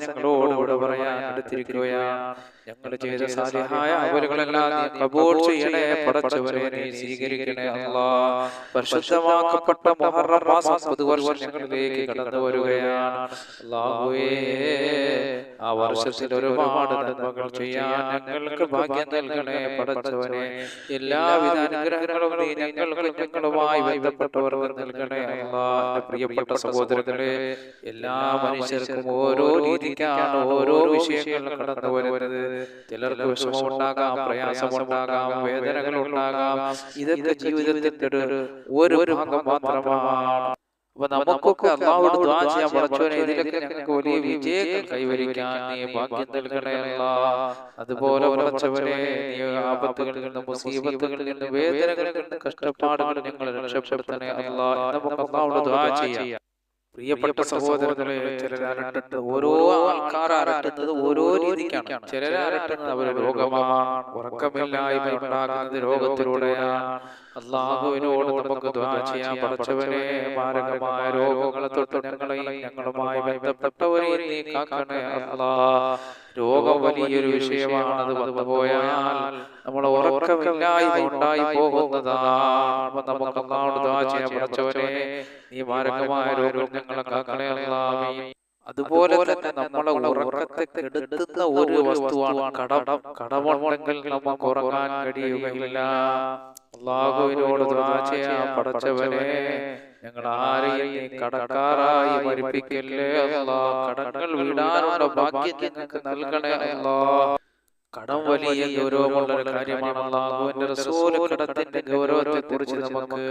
ഞങ്ങളോട് ഇവിടെ പറയാൻ എടുത്തിരിക്കുകയാണ്. ഞങ്ങൾ ചെയ്ത സാധ്യമായ അവലുകളെല്ലാം കബൂൾ ചെയ്യണേ പടച്ചവരെ നീ സ്വീകരിക്കണേ അല്ലാ. പരിശുദ്ധമാക്കപ്പെട്ട മുഹറം മാസം പുതുവർഷം ഞങ്ങളിലേക്ക് കടന്നു വരികയാണ്. അല്ലാഹുവേ ആ വർഷത്തിൽ ഒരുപാട് നന്മകൾ ചെയ്യാൻ ഞങ്ങൾക്ക് ഭാഗ്യം നൽകണേ പടച്ചവനെ. എല്ലാവിധ അനുഗ്രഹങ്ങളും നീ ഞങ്ങൾക്ക് ഞങ്ങളുമായി ബന്ധപ്പെട്ടവർക്ക് നൽകണേ അല്ലാ. പ്രിയപ്പെട്ട സഹോദരങ്ങളെ എല്ലാ മനുഷ്യർക്കും ഓരോ രീതിക്കാണ് ഓരോ വിഷയങ്ങൾ കടന്നു വരുന്നത് ചിലർക്ക് വിഷമമുണ്ടാകാം പ്രയാസമുണ്ടാകാം വേദനകൾ ഉണ്ടാകാം ഇതൊക്കെ ജീവിതത്തിന്റെ ഒരു ഒരു ഭാഗം മാത്രമാണ്. അപ്പൊ നമുക്കൊക്കെ അള്ളാഹുവോട് ദുആ ചെയ്യാൻ പടച്ചവനെ ഇതിലൊക്കെ ഞങ്ങൾക്ക് വലിയ വിജയം കൈവരിക്കാൻ നീ ഭാഗ്യം നൽകണേ അല്ലാ. അതുപോലെ പടച്ചവനെ നീ ആപത്തുകളിൽ നിന്ന് മുസീബത്തുകളിൽ നിന്ന് വേദനകളിൽ നിന്ന് കഷ്ടപ്പാടുകളിൽ ഞങ്ങൾ രക്ഷപ്പെടുത്തണേ അല്ല. നമുക്ക് അള്ളാഹുവോട് ദുആ ചെയ്യാം. പ്രിയപ്പെട്ട സഹോദരങ്ങളെ ചിലർ ഓരോ ആൾക്കാർ അരട്ടുന്നത് ഓരോ രീതിക്കാണ്. ചിലർ അവർ രോഗമാണ് ഉറക്കമില്ലായ്മ ഉണ്ടാകുന്നത് രോഗത്തിലൂടെയാണ്. അള്ളാഹുവിനോട് നമുക്ക് ദ്വാ ചെയ്യാൻ പഠിച്ചവനെ മാരകമായ രോഗങ്ങളെ തൊട്ട് ഞങ്ങളെയും ഞങ്ങളുമായി ബന്ധപ്പെട്ടവരെ നീ കാക്കണേ അല്ലാ രോഗം വലിയൊരു വിഷയമാണ് അത് വന്നു പോയാൽ നമ്മൾ ഉറക്കമില്ലായ്മ ഉണ്ടായി പോകുന്നതാണ്. നമുക്ക് അള്ളാഹോട് ദ്വാ ചെയ്യാൻ പഠിച്ചവനെ നീ മാരകമായ രോഗങ്ങളെ കാക്കണേ അല്ലാമീൻ അതുപോലെ തന്നെ നമ്മളെ ഉറക്കത്തെ കെടുത്തുന്ന ഒരു വസ്തുവാണ് കടം. കടമുണ്ടെങ്കിൽ നമുക്ക് ഉറങ്ങാൻ കഴിയുകയില്ല. അള്ളാഹുവിനോട് പടച്ചവരെ പടച്ചവനെ ഞങ്ങൾ ആരെയും കടക്കാറായി മരിപ്പിക്കല്ലേ അല്ലാ. കടങ്ങൾ വിടാനുള്ള ഭാഗ്യം ഞങ്ങൾക്ക് നൽകണേ അല്ലാ. കടം വലിയ ഗൗരവമുള്ള ഒരു കാര്യമാണ് അള്ളാഹുവിന്റെ റസൂൽ കടത്തിന്റെ ഗൗരവത്തെ കുറിച്ച് നമുക്ക്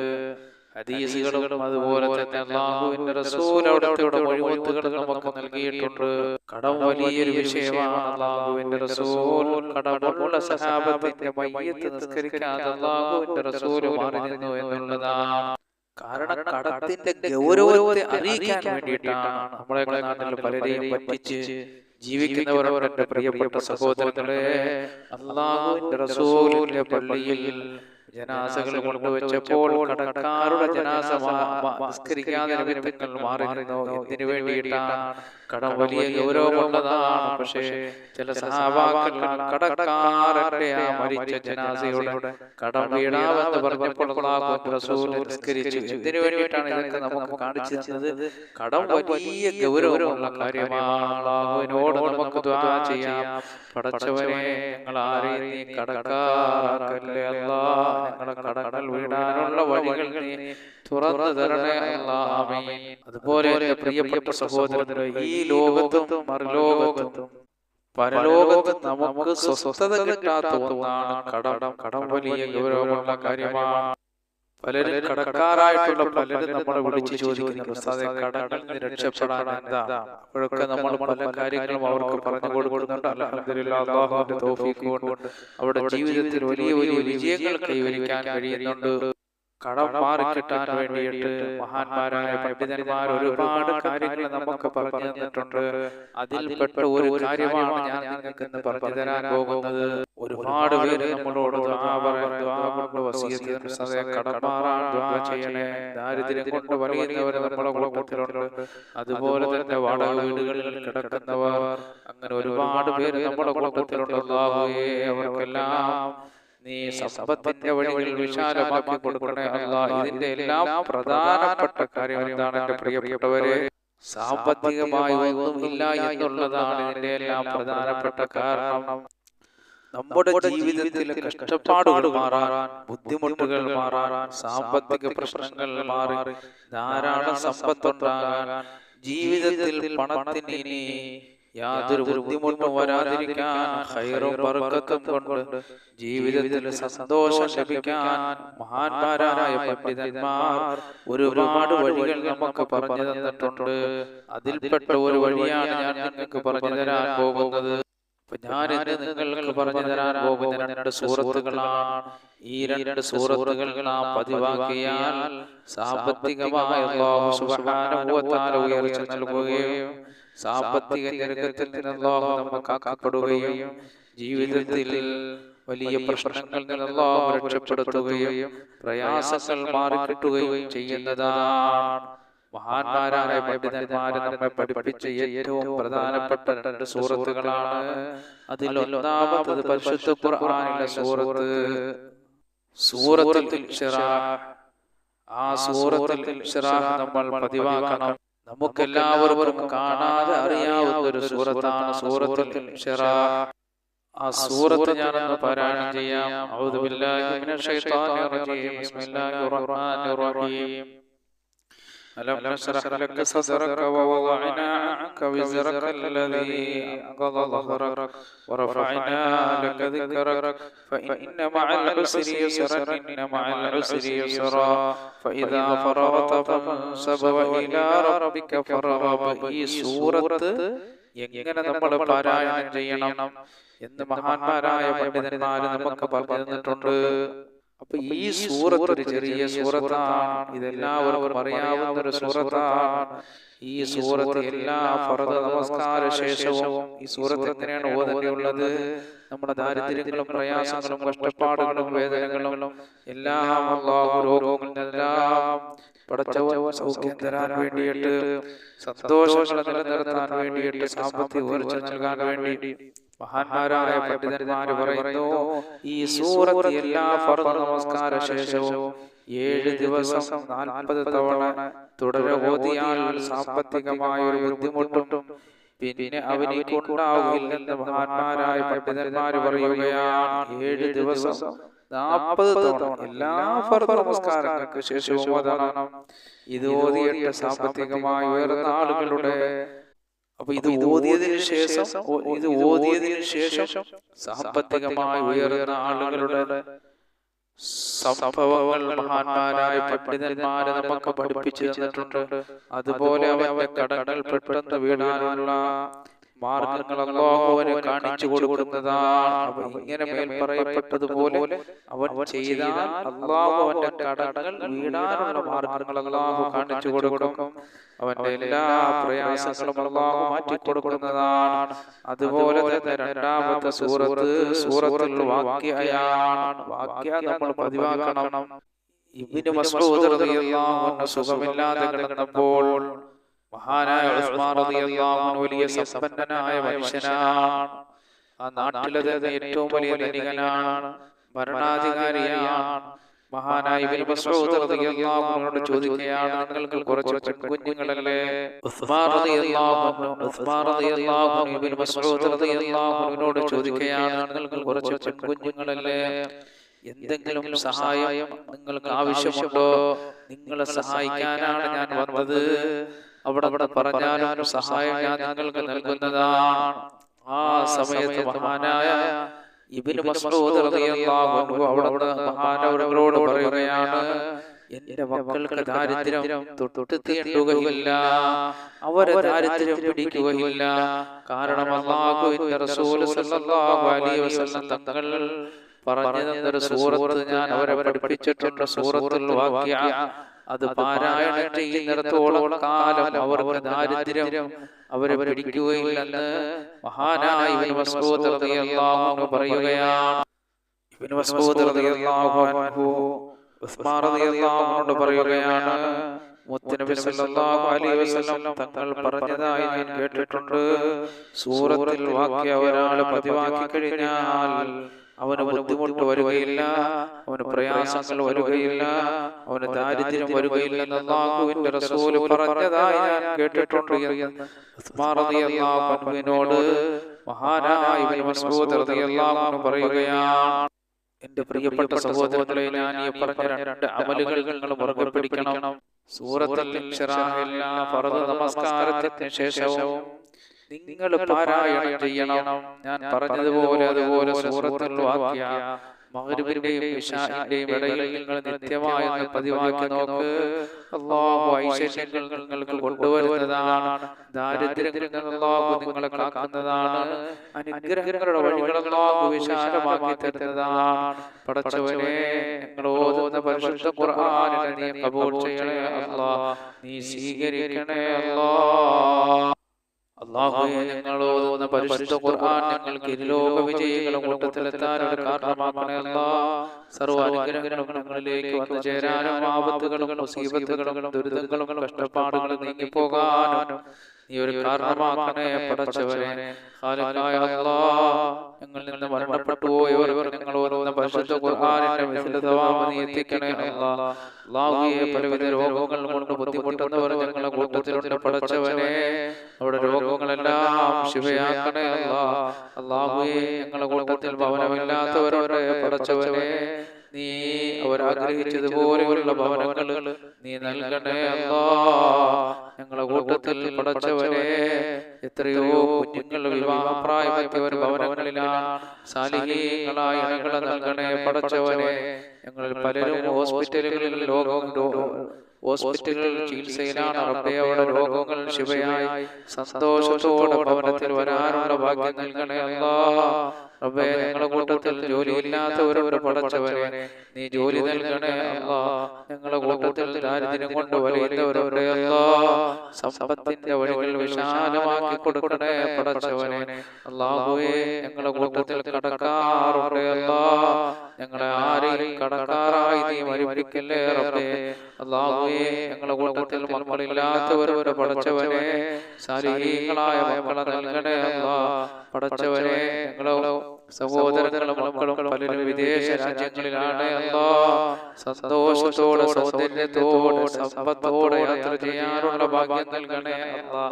ഹദീസുകളും അതുപോലെ തന്നെ അള്ളാഹുവിന്റെ റസൂൽ അവിടുത്തെ മൊഴിമുത്തുകൾ നമുക്ക് നൽകിയിട്ടുണ്ട്. കടം വലിയൊരു വിഷയമാണ് അള്ളാഹുവിന്റെ റസൂൽ. കടമുള്ള സഹാബത്തിന്റെ മയ്യത്ത് നിസ്കരിക്കാതെ അള്ളാഹുവിന്റെ റസൂൽ മാറി നിന്നു എന്നുള്ളതാണ്. കാരണം കടത്തിന്റെ ഗൗരവത്തെ അറിയിക്കാൻ വേണ്ടിയിട്ടാണ്. നമ്മളെ നാട്ടിൽ പലരെയും പറ്റിച്ച് ജീവിക്കുന്നവരവർ എന്റെ പ്രിയപ്പെട്ട സഹോദരങ്ങളെ. അള്ളാഹുവിന്റെ റസൂലിന്റെ പള്ളിയിൽ ജനാസകൾ കൊണ്ടുവച്ചപ്പോൾ കടക്കാരുടെ ജനാസ നിസ്കരിക്കാതെ മാറി ഇതിനു വേണ്ടിയിട്ടാണ് കടം വലിയ ഗൗരവമുള്ളതാണ്. പക്ഷേ ചില സഹാബാക്കൾ കടക്കാരന്റെ ആ മരിച്ച ജനാസയുടെ. കടം വീടാവെന്ന് പറഞ്ഞപ്പോൾ നിസ്കരിച്ചു. ഇതിനു വേണ്ടിയിട്ടാണ് ഇതൊക്കെ നമുക്ക് കാണിച്ചു തന്നത്. കടം വലിയ ഗൗരവമുള്ള കാര്യമാണ്. നമുക്ക് ദ്വാ ചെയ്യാം. പടച്ചവനെ ഞങ്ങൾ ആരെയും നീ കടക്കാറാക്കല്ലേ അല്ലാ? ഞങ്ങളെ വീടാനുള്ള വഴികൾ നീ തുറന്നു തരണേ അതുപോലെ പ്രിയപ്പെട്ട സഹോദരന് ഈ ലോകത്തും മറുലോകത്തും പരലോകത്ത് നമുക്ക് സ്വസ്ഥത കിട്ടാത്ത ഒന്നാണ് കടം. കടം. വലിയ ഗൗരവമുള്ള കാര്യമാണ്. പലരും കടക്കാരായിട്ടുള്ള പലരും നമ്മളെ വിളിച്ച് ചോദിക്കുന്നുണ്ട്. കടങ്ങളിൽ നിന്ന് രക്ഷപ്പെടാൻ എന്താ? അപ്പോഴൊക്കെ നമ്മൾ പല കാര്യങ്ങളും അവർക്ക് പറഞ്ഞു കൊടുക്കുന്നുണ്ട്. അല്ലാഹുവിന്റെ തൗഫീഖ് കൊണ്ട് അവിടെ ജീവിതത്തിൽ വലിയ വലിയ വിജയങ്ങൾ കൈവരിക്കാൻ കഴിയുന്നുണ്ട്. കടം മാറിക്കിട്ടാൻ വേണ്ടിയിട്ട് മഹാന്മാരായ പണ്ഡിതന്മാർ ഒരുപാട് കാര്യങ്ങൾ നമുക്ക് പറഞ്ഞു തന്നിട്ടുണ്ട്. അതിൽപ്പെട്ട ഒരു കാര്യമാണ് ഞാൻ നിങ്ങൾക്ക് ഇന്ന് പറഞ്ഞു തരാൻ പോകുന്നത്. ഒരുപാട് പേര് നമ്മളോട് കടം മാറാൻ ചെയ്യണേ. ദാരിദ്ര്യം കൊണ്ട് വലിയുന്നവർ നമ്മളെ കുടുംബത്തിലുണ്ട് അതുപോലെ തന്നെ വാടക വീടുകളിൽ കിടക്കുന്നവർ. അങ്ങനെ ഒരുപാട് പേര് നമ്മുടെ കുടുംബത്തിലുണ്ട് അവർക്കെല്ലാം നീ സമ്പത്തിന്റെ വഴികൾ വിശാലമാക്കി കൊടുക്കണേ അല്ല. ഇതിന്റെ എല്ലാം പ്രധാനപ്പെട്ട കാര്യം എന്താണ് എന്റെ പ്രിയപ്പെട്ടവരെ? സാമ്പത്തികമായി ഒന്നും ഇല്ല എന്നുള്ളതാണ് ഇതിന്റെ എല്ലാം പ്രധാനപ്പെട്ട കാരണം. നമ്മുടെ ജീവിതത്തിലെ കഷ്ടപ്പാടുകൾ മാറാൻ ബുദ്ധിമുട്ടുകൾ മാറാൻ സാമ്പത്തിക പ്രശ്നങ്ങൾ മാറി ധാരാളം സമ്പത്തുണ്ടാകാൻ ജീവിതത്തിൽ പണത്തിന് ഇനി യാതൊരു ബുദ്ധിമുട്ടും വരാതിരിക്കാൻ ഹൈറും ബർക്കത്തും കൊണ്ട് ജീവിതത്തിൽ സന്തോഷം ലഭിക്കാൻ മഹാന്മാരായ പണ്ഡിതന്മാർ ഒരുപാട് വഴികൾ നമുക്ക് പറഞ്ഞു തന്നിട്ടുണ്ട്. അതിൽപ്പെട്ട ഒരു വഴിയാണ് ഞാൻ നിങ്ങൾക്ക് പറഞ്ഞു തരാൻ പോകുന്നത്. ഞാൻ നിങ്ങൾക്ക് പറഞ്ഞു തരാൻ പോകുന്ന രണ്ട് സൂറത്തുകളാണ് ഈ രണ്ട് സൂറത്തുകൾ നാം പതിവാക്കിയാൽ സാമ്പത്തികമായ ഉയർച്ച നൽകുകയും സാമ്പത്തിക ഞെരുക്കത്തിൽ കാക്കപ്പെടുകയും ജീവിതത്തിൽ വലിയ പ്രശ്നങ്ങളിൽ നിന്ന് അല്ലാഹു രക്ഷപ്പെടുത്തുകയും പ്രയാസങ്ങൾ മാറിക്കിട്ടുകയും ചെയ്യുന്നതാണ് മഹാന്മാരായ പണ്ഡിതന്മാരെ നമ്മെ പഠിപ്പിച്ച ഏറ്റവും പ്രധാനപ്പെട്ട രണ്ട് സൂറത്തുകളാണ്. അതിൽ ഒന്നാമത്തത് പരിശുദ്ധ ഖുർആനിലെ സൂറത്ത്. സൂറത്തിൽ ആ സൂറത്തിൽ നമ്മൾ പതിവാക്കണം. നമുക്കെല്ലാവർക്കും കാണാതെ അറിയാവുന്ന ഒരു സൂറത്താണ് സൂറത്തിൽ ആ സൂറത്ത് ഞാനൊന്ന് പാരായണം ചെയ്യാം. മിനശ് റജീം. ബിസ്മില്ലാഹിർ റഹ്മാനിർ റഹീം. ألم نشرح لك صدرك ووضعنا عنك وزرك الذي أنقض ظهرك ورفعنا لك ذكرك فإن مع العسر يسرا إن مع العسر يسرا فإذا فرغت فانصب وإلى ربك فارغب ഈ സൂറത്ത് എങ്ങനെ നമ്മൾ പാരായണം ചെയ്യണം എന്ന് മഹാന്മാരായ പണ്ഡിതന്മാര് നമുക്ക് പറഞ്ഞു തന്നിട്ടുണ്ട് അപ്പൊ ഈ സൂറത്ത് ഒരു ചെറിയ സൂറത്താണ്. ഇതെല്ലാവർക്കും പറയാവുന്ന ഒരു സൂറത്താണ്. ഈ സൂറത്ത് എല്ലാ ഫറദ് നമസ്കാര ശേഷവും ഈ സൂറത്ത് എങ്ങനെയാണ് ഓതനെയുള്ളത് നമ്മുടെ ദാരിദ്ര്യങ്ങളും പ്രയാസങ്ങളും കഷ്ടപ്പാടുകളും വേദനകളും എല്ലാം രോഗങ്ങളെല്ലാം പടച്ചവൻ സൗഖ്യം തരാൻ വേണ്ടിയിട്ട് സന്തോഷങ്ങളെ നിലനിർത്താൻ വേണ്ടിയിട്ട് സാമ്പത്തിക ഉയർച്ച നൽകാൻ വേണ്ടി മഹാന്മാരായ പണ്ഡിതന്മാര് പറയുന്നു ഈ സൂറത്ത് എല്ലാ ഫർദ് നമസ്കാര ശേഷവും ഏഴ് ദിവസം നാൽപ്പത് തവണ തുടരെ ഓതിയാൽ സാമ്പത്തികമായ ഒരു ബുദ്ധിമുട്ടും പിന്നെ അവനിക്കുണ്ടാവില്ലെന്ന് മഹാന്മാരായ പണ്ഡിതന്മാര് പറയുകയാണ്. ഏഴ് ദിവസം നാൽപ്പത് തവണ. എല്ലാ ഫർദ് നമസ്കാരങ്ങൾക്ക് ശേഷവും ഓതണം ഇത് ഓതിയിട്ട് സാമ്പത്തികമായി ഉയർന്ന ആളുകളുടെ അപ്പൊ ഇത് ഓതിയതിനു ശേഷം ഇത് ഓതിയതിനു ശേഷം സാമ്പത്തികമായി ഉയർന്ന ആളുകളുടെ സംഭവങ്ങൾ മഹാന്മാരായ പണ്ഡിതന്മാരെ നമുക്ക് പഠിപ്പിച്ചു തന്നിട്ടുണ്ട്. അതുപോലെ അവന്റെ കടങ്ങൾ പെട്ടെന്ന് വീടാനുള്ള മാർഗങ്ങൾ അള്ളാഹുവിനെ കാണിച്ചു കൊടുക്കുന്നതാണ്. ഇങ്ങനെ മേൽ പറയപ്പെട്ടതുപോലെ അവൻ ചെയ്താൽ അള്ളാഹു അവന്റെ കടകൾ വീടാനുള്ള മാർഗങ്ങൾ അള്ളാഹു കാണിച്ചു കൊടുക്കും. അവന്റെ എല്ലാ പ്രയാസങ്ങളും അള്ളാഹു മാറ്റി കൊടുക്കുന്നതാണ്. അതുപോലെ തന്നെ രണ്ടാമത്തെ സൂറത്ത് സൂറത്തുൽ വാക്യയാണ്. വാക്യ നമ്മൾ പതിവാക്കണം. ഇബ്നു മസ്ഊദ് റളിയല്ലാഹു അൻഹു സുഖമില്ലാതെ കിടന്നപ്പോൾ മഹാനായ വലിയ സമ്പന്നനായ മനുഷ്യനാണ്. ആ നാട്ടിലെ ഏറ്റവും വലിയ ധനികനാണ് ഭരണാധികാരിയാണ്. മഹാനായ റളിയല്ലാഹു ചോദിക്കുകയാണ് നിങ്ങൾക്ക് കുറച്ച് പെൺകുഞ്ഞുങ്ങളല്ലേ? റളിയല്ലാഹു ചോദിക്കുകയാണ് നിങ്ങൾക്ക് കുറച്ച് പെൺകുഞ്ഞുങ്ങളല്ലേ? എന്തെങ്കിലും സഹായം നിങ്ങൾക്ക് ആവശ്യമുണ്ടോ? നിങ്ങളെ സഹായിക്കാനാണ് ഞാൻ വന്നത്. അവിടെ പറഞ്ഞാലും സഹായം ഞാൻ നിങ്ങൾക്ക് നൽകുന്നതാണ്. ആ സമയത്ത് മഹാനായ ഇബ്നു മസ്ഊദ് റളിയല്ലാഹു അൻഹു അവിടെ മഹാനവരോട് പറയുകയാണ് എന്റെ മക്കൾക്ക് ദാരിദ്ര്യം തൊട്ട് തീണ്ടുകയില്ല അവരെ ദാരിദ്ര്യം പിടിക്കുകയില്ല. കാരണം അള്ളാഹുവിന്റെ റസൂൽ സല്ലല്ലാഹു അലൈഹി വസല്ലം തങ്ങൾ പറഞ്ഞു തന്നൊരു സൂറത്ത് ഞാൻ അവരെ പഠിപ്പിച്ചിട്ടുണ്ട്. സൂറത്തുൽ വാക്യ അത് പാരായണം ചെയ്യുന്നിടത്തോളം കാലം അവർക്ക് ദാരിദ്ര്യം അവരെ പിടിക്കുകയില്ലെന്ന് മഹാനായ പറയുകയാണ്. പറയുകയാണ്. മുത്തനബി സല്ലല്ലാഹു അലൈഹി വസല്ലം തങ്ങൾ പറഞ്ഞതായി ഞാൻ കേട്ടിട്ടുണ്ട്. സൂറത്തിൽ വാക്യ ഒരാൾ പതിവാക്കി കഴിഞ്ഞാൽ അവന് ബുദ്ധിമുട്ട് വരികയില്ല അവന് പ്രയാസങ്ങൾ വരികയില്ല അവന് ദാരിദ്ര്യം വരികയില്ല അള്ളാഹുവിന്റെ റസൂൽ പറഞ്ഞതായി ഞാൻ കേട്ടിട്ടുണ്ട് എന്ന് അൻഹുവിനോട് മഹാനായ മസ്ഊദ് റളിയല്ലാഹു പറയുകയാണ് എന്റെ പ്രിയപ്പെട്ട സഹോദരങ്ങളെ ഞാൻ ഈ പറഞ്ഞ രണ്ട് അമലുകൾ നിങ്ങൾ മുറുകെ പിടിക്കണം. സൂറത്തുൽ ഫർദ് നമസ്കാരത്തിന് ശേഷവും നിങ്ങൾ പാരായണം ചെയ്യണം. ഞാൻ പറഞ്ഞതുപോലെ അതുപോലെ സൂറത്തുൽ വാക്യ. മഗ്രിബിന്റെയും ഇശാഇന്റെയും ഇടയിൽ നിങ്ങൾ നിത്യമായി പതിവാക്കി നോക്ക്. അല്ലാഹു ഐശ്വര്യങ്ങൾ നിങ്ങൾക്ക് കൊണ്ടുവരുന്നതാണ്. ദാരിദ്ര്യങ്ങളിൽ നിന്ന് അള്ളാഹു നിങ്ങളെ കാക്കുന്നതാണ്. അനുഗ്രഹങ്ങളുടെ വഴികൾ അല്ലാഹു വിശാലമാക്കി തരുന്നതാണ്. പടച്ചവനെ നിങ്ങൾ ഓതുന്ന പരിശുദ്ധ ഖുർആനിനെ നീ ചെയ്യണേ അല്ലാ നീ സ്വീകരിക്കണേ അല്ലാ അള്ളാഹുവെ ഞങ്ങൾ ഓതുന്ന പരിശുദ്ധ ഖുർആൻ ഞങ്ങൾക്ക് ഇരുലോക വിജയികളുടെ കൂട്ടത്തിലെത്താൻ ഒരു കാരണമാക്കണേ അല്ലാ സർവ അനുഗ്രഹങ്ങളും ഞങ്ങളിലേക്ക് വന്നു ചേരാനും ആപത്തുകളും മുസീബത്തുകളും ദുരിതങ്ങളും കഷ്ടപ്പാടുകളും നീങ്ങിപ്പോകാനും നീ ഒരു കാരണമാക്കണേ പടച്ചവനെ. നിന്ന് മരണപ്പെട്ടു പോയവർ ഞങ്ങൾ ഓരോന്ന പരിശുദ്ധ ഖുർആനിന്റെ വിശുദ്ധവാമ നീ എത്തിക്കണേ പലവിധ രോഗങ്ങൾ കൊണ്ട് ബുദ്ധിമുട്ടുന്നവർ ഞങ്ങളുടെ കൂട്ടത്തിലുണ്ട് പടച്ചവനെ. അവിടെ രോഗങ്ങളെല്ലാം ശിവയാക്കണേ കൂട്ടത്തിൽ പടച്ചവനെ. നീ അവരാഗ്രഹിച്ചതുപോലെയുള്ള ഭവനങ്ങൾ നീ നൽകണേ അല്ലാ. ഞങ്ങളുടെ കൂട്ടത്തിൽ പടച്ചവരെ എത്രയോ കുഞ്ഞുങ്ങൾ വിവാഹപ്രായമെത്തിയവർ ഭവനങ്ങളിലാണ് സാലിഹീങ്ങളായ ഇണകളെ നൽകണേ പടച്ചവരെ. ഞങ്ങളിൽ പലരും ഹോസ്പിറ്റലുകളിൽ ലോകം ഹോസ്പിറ്റലുകളിൽ ചികിത്സയിലാണ് റബ്ബേ അവിടെ രോഗങ്ങൾ ശിവയായി. സന്തോഷത്തോടെ ഭവനത്തിൽ വരാനുള്ള ഭാഗ്യം നൽകണേ അല്ലാ റബ്ബേ ഞങ്ങളുടെ കൂട്ടത്തിൽ ജോലിയില്ലാത്തവരോട് പടച്ചവരെ നീ ജോലി നൽകണേ അല്ലാ. ഞങ്ങളുടെ കൂട്ടത്തിൽ ദാരിദ്ര്യം കൊണ്ട് വലയുന്നവരോട് അല്ലാ. സമ്പത്തിന്റെ വഴികൾ വിശാലമാക്കി കൊടുക്കണേ പടച്ചവനെ. അല്ലാഹുവേ ഞങ്ങളുടെ കൂട്ടത്തിൽ കടക്കാറുണ്ട് അല്ലാ. ഞങ്ങളെ ആരെയും കടക്കാറായി നീ മരിപ്പിക്കല്ലേ റബ്ബേ? അല്ലാഹുവേ ഞങ്ങളുടെ കൂട്ടത്തിൽ മക്കളില്ലാത്തവരവരെ പടച്ചവനെ. ശാരീരികളായ മക്കളെ നൽകണേ അല്ലാ. പടച്ചവനെ ഞങ്ങളെ സഹോദരങ്ങളും മക്കളും പലരും വിദേശ രാജ്യങ്ങളിലാണ് സന്തോഷത്തോടെ സൗന്ദര്യത്തോടെ സമ്പത്തോടെ യാത്ര ചെയ്യാനുള്ള ഭാഗ്യം നൽകണേ അല്ലാ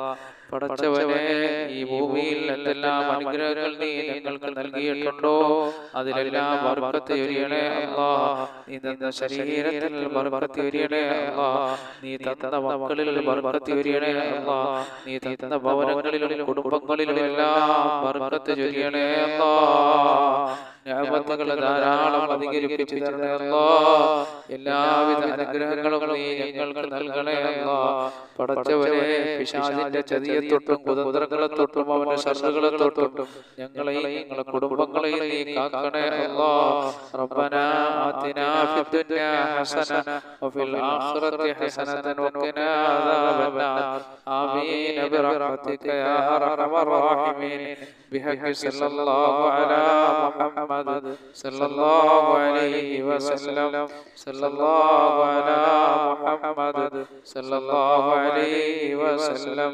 പടച്ചവനെ ഈ ഭൂമിയിൽ എന്തെല്ലാം അനുഗ്രഹങ്ങൾ നീ ഞങ്ങൾക്ക് നൽകിയിട്ടുണ്ടോ? അതിലെല്ലാം ബർക്കത്ത് ഒരിയണേ അല്ലാ നീ തന്ന ശരീരത്തിൽ ബർക്കത്ത് ഒരിയണേ അല്ലാ നീ തന്ന മക്കളിൽ ബർക്കത്ത് ഒരിയണേ അല്ലാ നീ തന്ന ഭവനങ്ങളിലും കുടുംബങ്ങളിലും എല്ലാം ബർക്കത്ത് ചൊരിയണേ അല്ലാ ഞാമത്തുകൾ ധാരാളം അധികരിപ്പിച്ചു തരണേ എല്ലാവിധ അനുഗ്രഹങ്ങളും നീ ഞങ്ങൾക്ക് നൽകണേ അല്ലാ പടച്ചവരെ പിശാചിന്റെ ചതിയെ ജാതിയെ തൊട്ടും കുതന്ത്രങ്ങളെ തൊട്ടും അവന്റെ ശത്രുക്കളെ തൊട്ടും ഞങ്ങളെയും ഞങ്ങളെ കുടുംബങ്ങളെയും നീ കാക്കണേ അല്ലാ. റബ്ബനാ ആതിനാ ഫിദ്ദുനിയാ ഹസന വഫിൽ ആഖിറതി ഹസനതൻ വഖിനാ അദാബന്നാർ. ആമീൻ. ബിറഹ്മതിക യാ അർഹമർ റഹീമീൻ. ബിഹഖി സല്ലല്ലാഹു അലാ മുഹമ്മദ് സല്ലല്ലാഹു അലൈഹി വസല്ലം. സല്ലല്ലാഹു അലാ മുഹമ്മദ് സല്ലല്ലാഹു അലൈഹി വസല്ലം.